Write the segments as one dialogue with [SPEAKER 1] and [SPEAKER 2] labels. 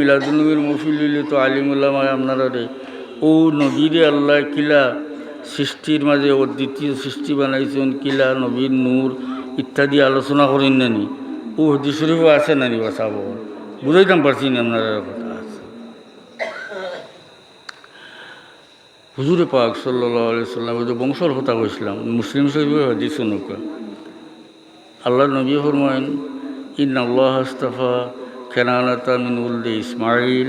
[SPEAKER 1] মিলাদুলনবীর মফিল তো আলিমুল্লামায় আপনারা রে। ও নবীরে আল্লাহ কিলা সৃষ্টির মাঝে ও দ্বিতীয় সৃষ্টি বানাইছেন কিলা নবীর নূর ইত্যাদি আলোচনা করেন নানি। ও হদি শরীফও আছে নানি বাসাব বুঝাইতাম পারছি না আপনারা কথা আছে। হুজুরে পাক সাল্লাহ সাল্লাম বংশর কথা কইছিলাম, মুসলিম শরীফে হদিস নৌকা আল্লাহ নবী ফরমাইন ইন আল্লাহ আস্তাফা কেনানাতা মিন উল্দে ইসমাইল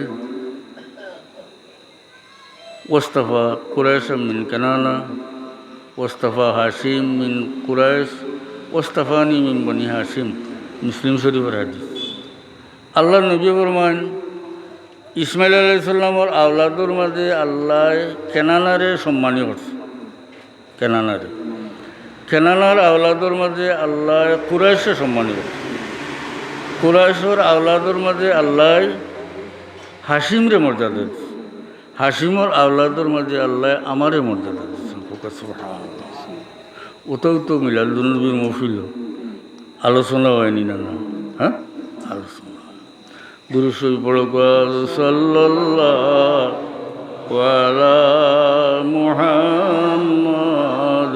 [SPEAKER 1] ওস্তফা কুরাইশ মিন কেনানা। ওস্তফা হাসিম মিন কুরাইশ। ওস্তফানি মিন বনি হাসিম মুসলিম শরীফের হাদিস। আল্লাহ নবী ফরমান ইসমাইল আলাইসাল্লামর আওলাদুর মাঝে আল্লাহ কেনানারে সম্মানী করছে। কেনানারে। কেনানার আওলাদুর মাঝে আল্লাহ কুরাইশে সম্মানী করছে। কুরাইশর আওলাদর মাঝে আল্লাহ হাসিমরে মর্যাদা দিচ্ছে হাসিমর আওলাদর মাঝে আল্লাহ আমারে মর্যাদা দিচ্ছেন ওটাও তো মিলাদুলনবীর মফিল আলোচনা হয়নি না না। হ্যাঁ? আলোচনা দুরুসই বড় ওয়ালা মুহাম্মদ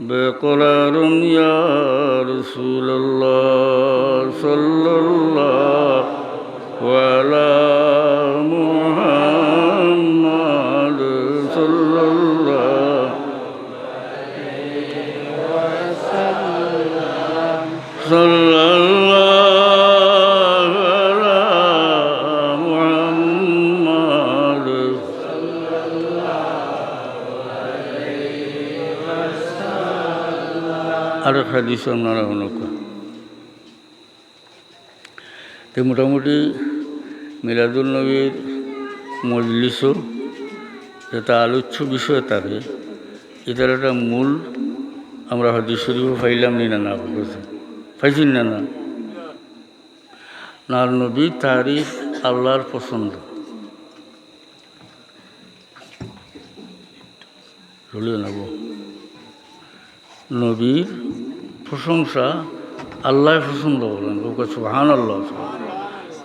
[SPEAKER 1] বেকরারম ইয়া রাসূলুল্লাহ সাল্লাল্লাহ ওয়ালা মুহাম্মাদ সাল্লাল্লাহ সাল্লাল্লাহু আরও হাদিস আপনারা অনুকা তো মোটামুটি মিলাদুল নবীর মজলিসও যেটা আলোচ্য বিষয় তারে এটার একটা মূল আমরা হাদিস শরীফও পাইলাম নি না না পাইছি না না? না, নবী তারিফ আল্লাহর পছন্দ। নবীর প্রশংসা আল্লাহ পছন্দ করেন। ওকে সুহান আল্লাহ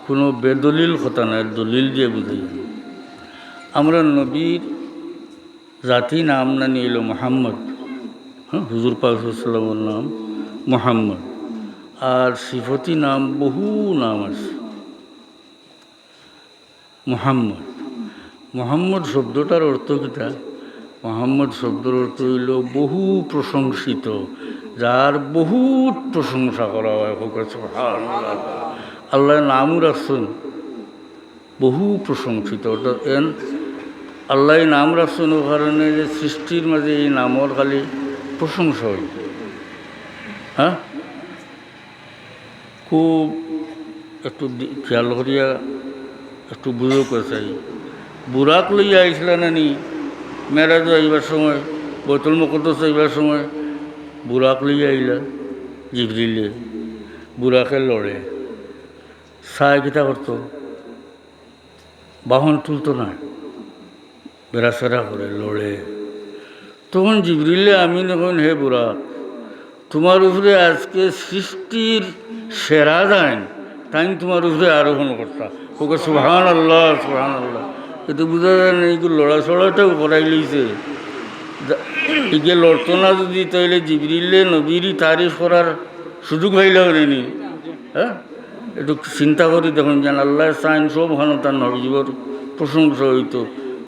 [SPEAKER 1] কোনো বেদলিল কথা নাই দলিল দিয়ে বুঝাই আমরা নবীর জাতি নাম না নিল মোহাম্মদ। হ্যাঁ হুজুর পাকসাল্লামের নাম মোহাম্মদ। আর সিফতি নাম, বহু নাম আছে। মোহাম্মদ। মোহাম্মদ শব্দটার অর্থ কিতা মোহাম্মদ শব্দের অর্থ হইল বহু প্রশংসিত যার বহুত প্রশংসা করা হয় আল্লাহ নামও রাখছেন বহু প্রশংসিত। অর্থাৎ এন আল্লাহ নাম রাখছেন ও কারণে যে সৃষ্টির মাঝে এই নামর খালি প্রশংসা হইল হ্যাঁ? খুব একটু খেয়াল করিয়া একটু বুঝো চাই বুড়াক লইয়া আইসলা নানি মেরাজ আইবার সময়, বোতল মুকদ্দস আইবার সময় বুড়াক লইয়া আইলা জিবরিলে। বুড়াকে লড়ে। সায় কিতা করতো বাহন তুলতো না বেড়াচেরা করে লড়ে। তখন জিবরিলে, আমি যখন হে বুড়া তোমার উপরে আজকে সৃষ্টির সেরা দেন তাই তোমার উপরে আরোহণ করতাম ওকে সুহান আল্লাহ সুহান আল্লাহ কিন্তু বোঝা যায় না? এইগুলো লড়াচড়াটাও করাই লইছে একে লড়তো না যদি, তাইলে জিবরিল্লে নবীরই তারিফ করার সুযোগ হইলে হয়নি হ্যাঁ? একটু চিন্তা করি দেখুন, যেন আল্লাহ সাইন সব তার নবীজীবর প্রশংসা হইতো।